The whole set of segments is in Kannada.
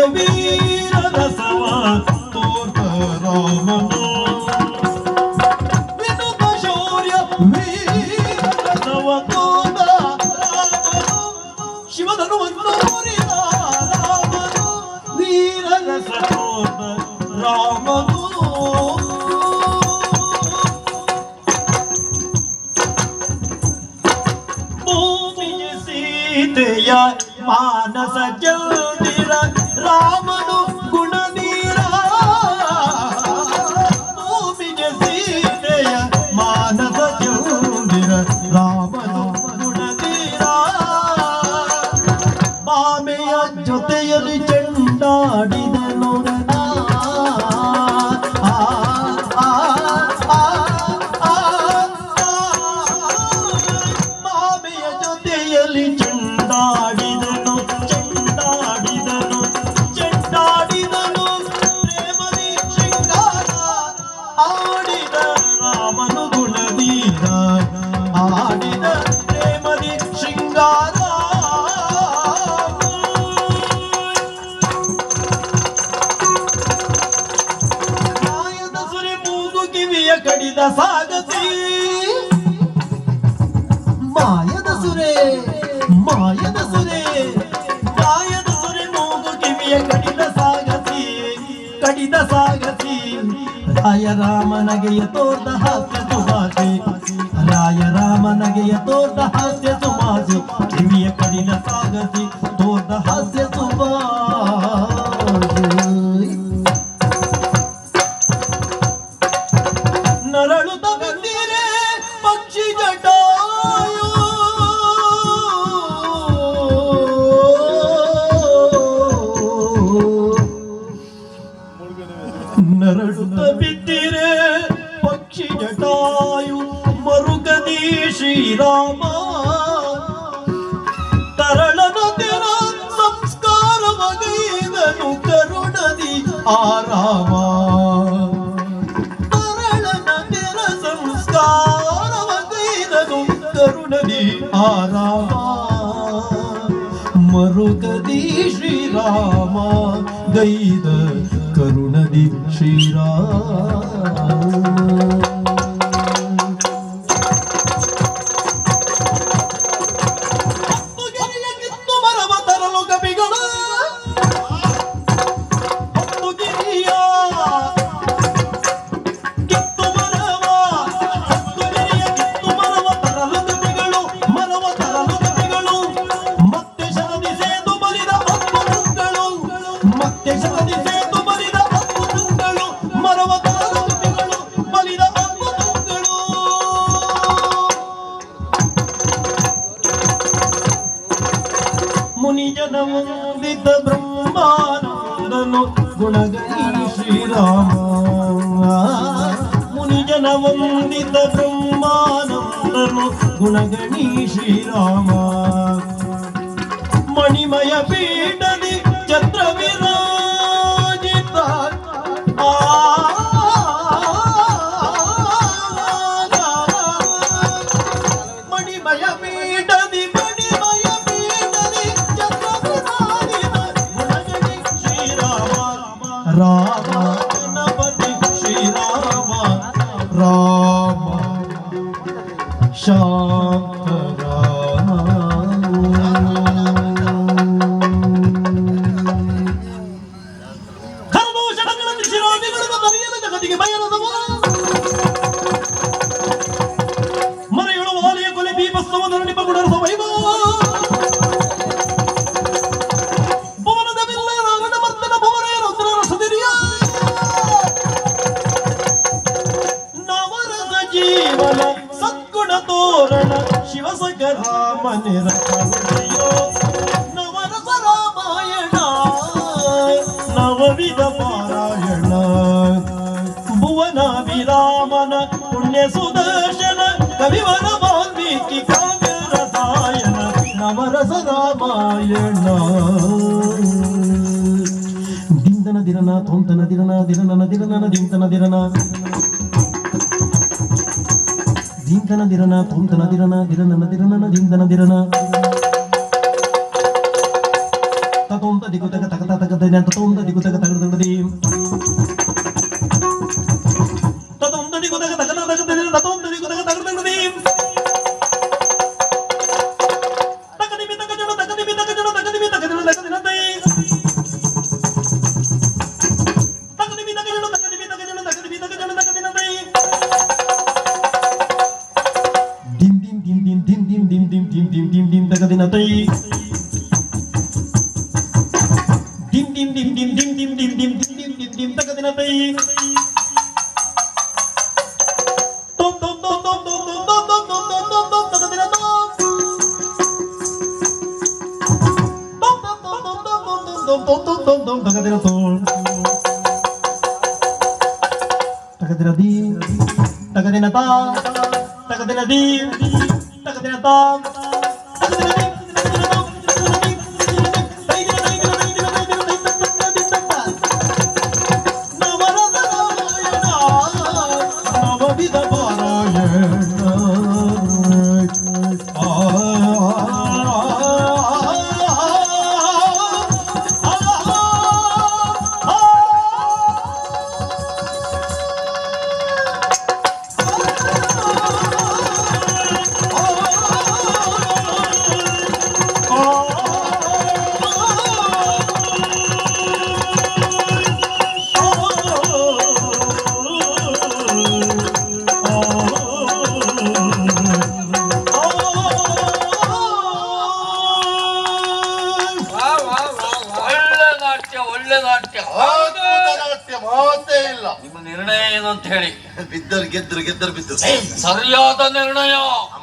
ವೀರ ರಸವ ತೋರ್ತ ರಾಮನು. ವಿನುತ ಶೌರ್ಯ ವೀರ ರಸವ ತೋರ್ತ ರಾಮನು. ಶಿವಧನುವನ್ನು ಮುರಿದ ರಾಮನು. ವೀರ ರಸ ತೋರ್ತ ರಾಮನು. ಭೂಮಿಗೆ ಸೀತೆಯ ಮಾನಸ ಚಂದಿರ ರಾಮನು ಗುಣನೀರ ಭೂಮಿಗೆ ಮಾನಸ ಚಂದಿರ ರಾಮನು ಗುಣನೀರ ಬಾಮೆಯ ಜೊತೆಯಲ್ಲಿ ಚೆಂಡಾಡಿದನು ಕಡಿದ ಸಾಗಸಿ ಮಾಯದ ಸುರೆ ಮಾಯದ ಸುರೆ ಮಾಯದ ಸುರೆ ಮೂಗು ಕಿವಿಯ ಕಡಿದ ಸಾಗಸಿ ಕಡಿದ ಸಾಗಸಿ ರಾಯ ರಾಮನಗೆಯ ತೋರ್ದ ಹಾಸ್ಯ ಸುಭಾಸಿ ರಾಯ ರಾಮನಗೆಯ ತೋರ್ದ ಹಾಸ್ಯ ಸುಮಾಸು ಕಿವಿಯ ಕಡಿನ ಸಾಗಸಿ ಮರುಗದಿ ಶ್ರೀರಾಮ ಗೈದ ಕರುಣದಿ ಶ್ರೀರಾಮ గుణములు గుణగణి శ్రీరామ మునిజన వందిత బ్రహ్మానందను గుణగణి శ్రీరామ మణిమయ పీఠని చంద్రవీ రామ గణపతి శ్రీరామ రామ శాంతి రామని నవరస రామాయణ నవవిధ పారాయణ భువన విరామన పుణ్య సుదర్శన కవివర వాల్మీకి కావ్య రసాయన నవరస రామాయణ దిందన దిరన తొంతన దిరన దిరన దిరన దింతన దిరన ಧಿಂತನ ದಿರನ ತುಂತನ ದಿರನ ದಿರನನ ದಿರನನ ಧಿಂತನ ದಿರನ ತತೋಂತ ದಿಗುತಗ ತಗ ತಗ ದಿನ ತತೋಂತ ದಿಗುತಗ ತಗ ತಗ ದಿ ತತೋಂತ ದಿಗುತಗ ತಗ ತಗ ದಿನ ತತೋ طام تقدنا ديم تقدنا طام ಬಿಡುವುದಕ್ಕೆ ಮಾತೇ ಇಲ್ಲ. ನಿಮ್ಮ ನಿರ್ಣಯ ಏನಂತ ಅಂತ ಹೇಳಿ. ಬಿದ್ದರು ಗೆದ್ದರು ಗೆದ್ದರು ಬಿದ್ದರು ಸರಿಯಾದ ನಿರ್ಣಯ.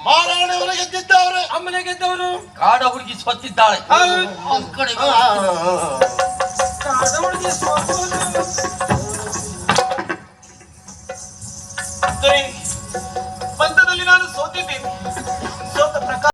ಮಾರಾಣೆಯವರು ಗೆದ್ದಿದ್ದವರು. ಅಮ್ಮನೆ ಗೆದ್ದವರು. ಕಾಡ ಹುಡುಗಿ ಸ್ವತ್ತಿದ್ದಾಳೆ ಕಡೆ ಕಾಡ ಹುಡುಗಿ ಪಂಥದಲ್ಲಿ ನಾನು ಸೋತಿದ್ದೇನೆ. ಸೋತ ಪ್ರಕಾರ